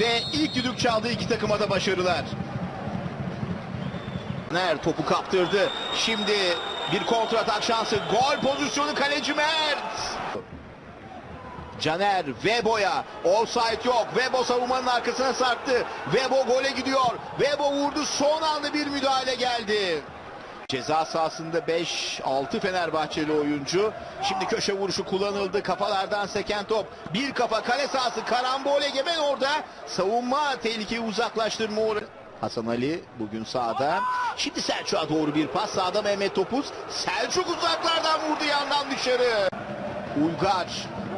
ve ilk düdük çaldığı iki takıma da başarılar. Caner topu kaptırdı. Şimdi bir kontratak şansı. Gol pozisyonu kaleci Mert. Caner Vebo'ya offside yok. Vebo savunmanın arkasına sarktı. Vebo gole gidiyor. Vebo vurdu. Son anda bir müdahale geldi. Ceza sahasında 5-6 Fenerbahçeli oyuncu. Şimdi köşe vuruşu kullanıldı. Kafalardan seken top. Bir kafa kale sahası. Karambol egemen orada. Savunma tehlikeyi uzaklaştırma uğra- Hasan Ali bugün sağda. Şimdi Selçuk'a doğru bir pas. Sağda Mehmet Topuz. Selçuk uzaklardan vurdu yandan dışarı. Uygar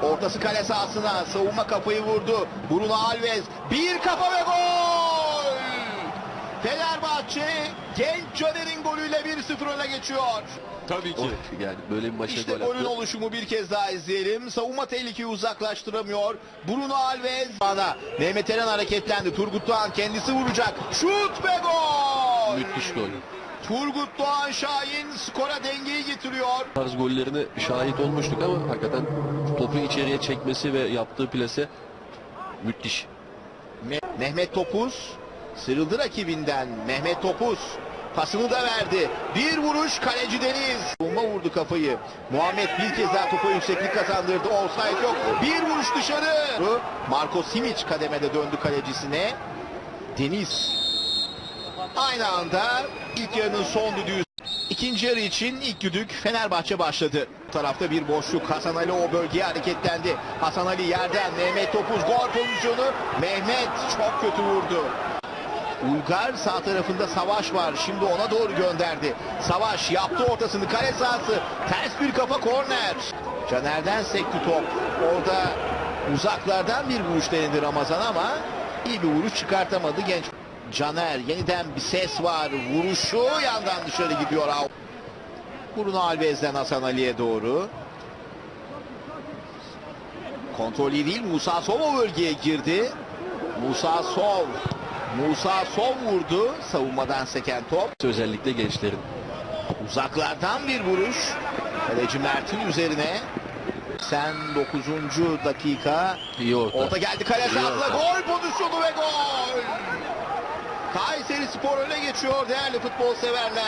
ortası kale sahasına savunma kafayı vurdu. Bruno Alves bir kafa ve gol. Fenerbahçe genç Caner'in golüyle 1-0 öne geçiyor. Tabii ki. Yani böyle bir maça İşte gol golün attı. oluşumu bir kez daha izleyelim. Savunma tehlikeyi uzaklaştıramıyor. Bruno Alves bana. Mehmet Eren hareketlendi. Turgut Doğan kendisi vuracak. Şut ve gol. Müthiş gol. Turgut Doğan Şahin skora dengeyi getiriyor. Tarz gollerine şahit olmuştuk ama hakikaten topu içeriye çekmesi ve yaptığı plase müthiş. Me- Mehmet Topuz sıyrıldı rakibinden. Mehmet Topuz pasını da verdi. Bir vuruş kaleci Deniz. Bomba vurdu kafayı. Muhammed bir kez daha topa yükseklik kazandırdı. Offside yok. Bir vuruş dışarı. Marco Simic kademede döndü kalecisine. Deniz. Aynı anda ilk yarının son düdüğü. İkinci yarı için ilk düdük Fenerbahçe başladı. Bu tarafta bir boşluk. Hasan Ali o bölgeye hareketlendi. Hasan Ali yerden Mehmet Topuz gol pozisyonu. Mehmet çok kötü vurdu. Uygar sağ tarafında Savaş var. Şimdi ona doğru gönderdi. Savaş yaptı ortasını kale sahası. Ters bir kafa korner. Caner'den sekti top. Orada uzaklardan bir vuruş denedi Ramazan ama iyi bir vuruş çıkartamadı genç. Caner yeniden bir ses var. Vuruşu yandan dışarı gidiyor. Bruno Alves'den Hasan Ali'ye doğru. Kontrol iyi değil. Musa Sov o bölgeye girdi. Musa Sov. Musa Sov vurdu. Savunmadan seken top. Özellikle gençlerin. Uzaklardan bir vuruş. Kaleci Mert'in üzerine. Sen 9. dakika. İyi orta. Orta geldi kale sahasına. Gol pozisyonu ve gol. Kayseri Spor öne geçiyor değerli futbol severler.